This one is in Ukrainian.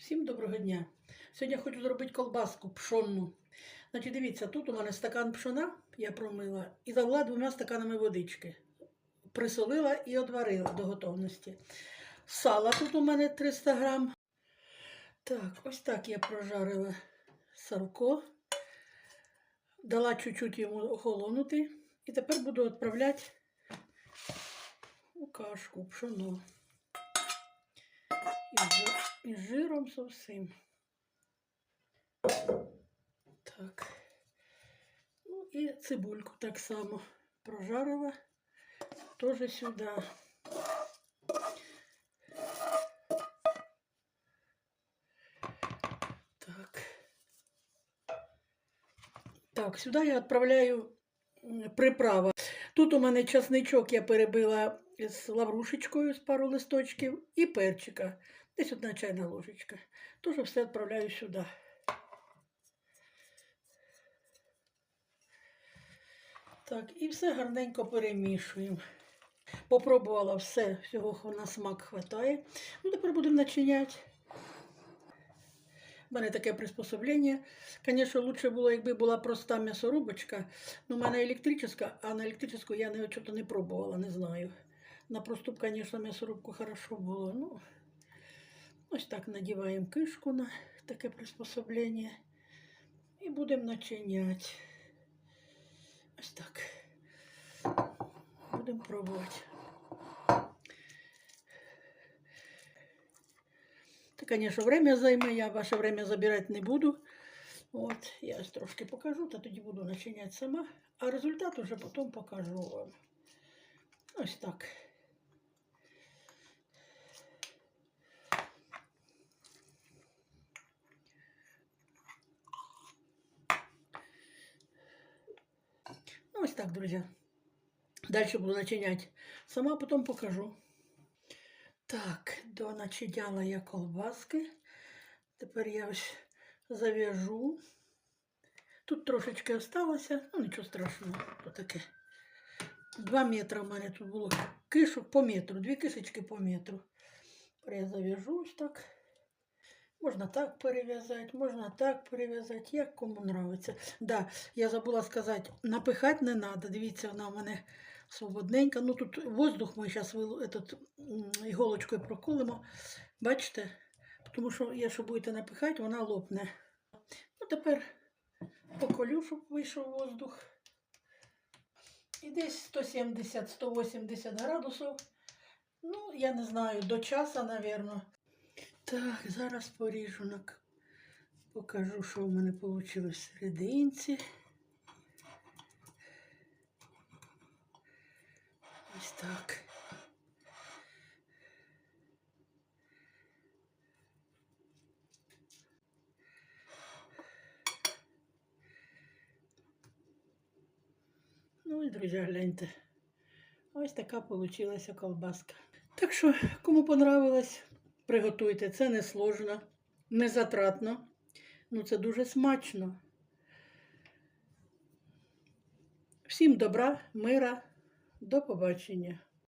Всім доброго дня. Сьогодні я хочу зробити колбаску пшонну. Значить, дивіться, тут у мене стакан пшона, я промила, і залила двома стаканами водички. Присолила і одварила до готовності. Сала тут у мене 300 грам. Так, ось так я прожарила салко. Дала чуть-чуть йому охолонути. І тепер буду відправляти у кашку, пшоно. І з, зовсім. Так. Ну і цибульку так само прожарила. Теж сюди. Так. Так, сюди я відправляю м, приправа. Тут у мене часничок я перебила з лаврушечкою з пару листочків і перчика. Десь одна чайна ложечка. Теж все відправляю сюди. Так, і все гарненько перемішуємо. Попробувала все, всього на смак хватає. Ну, тепер будемо начиняти. У мене таке приспособлення. Звісно, краще було, якби була проста м'ясорубочка. Ну, у мене електрична, а на електричну я не, не пробувала, не знаю. На просту, звісно, м'ясорубку хорошо було. Ну, ось так надіваємо кишку на таке приспособлення. І будемо начиняти. Ось так. Будемо пробувати. Це, звісно, время займе, я ваше время забирати не буду. От, я ось трошки покажу, та тоді буду начиняти сама, а результат уже потім покажу вам. Ось так. Ось так, друзі. Далі буду начиняти. Сама потім покажу. Так, доначиняла я колбаски. Тепер я ось зав'яжу. Тут трошечки осталося, ну нічого страшного, то таке. Два метри в мене тут було кишок по метру, дві кишечки по метру. Я зав'яжу ось так. Можна так перев'язати, можна так перев'язати, як кому нравиться. Да, я забула сказати, напихати не треба. Дивіться, вона в мене свободненька. Ну тут воздух ми зараз іголочкою проколимо. Бачите? Тому що, якщо будете напихати, вона лопне. Ну, тепер поколю, щоб вийшов воздух. І десь 170-180 градусів. Ну, я не знаю, до часу, напевно. Так, зараз поріжу, покажу, що в мене вийшло в серединці. Ось так. Ну і, друзі, гляньте. Ось така вийшла колбаска. Так що, кому понравилось, приготуйте. Це не сложно, не затратно. Ну, це дуже смачно. Всім добра, мира, до побачення.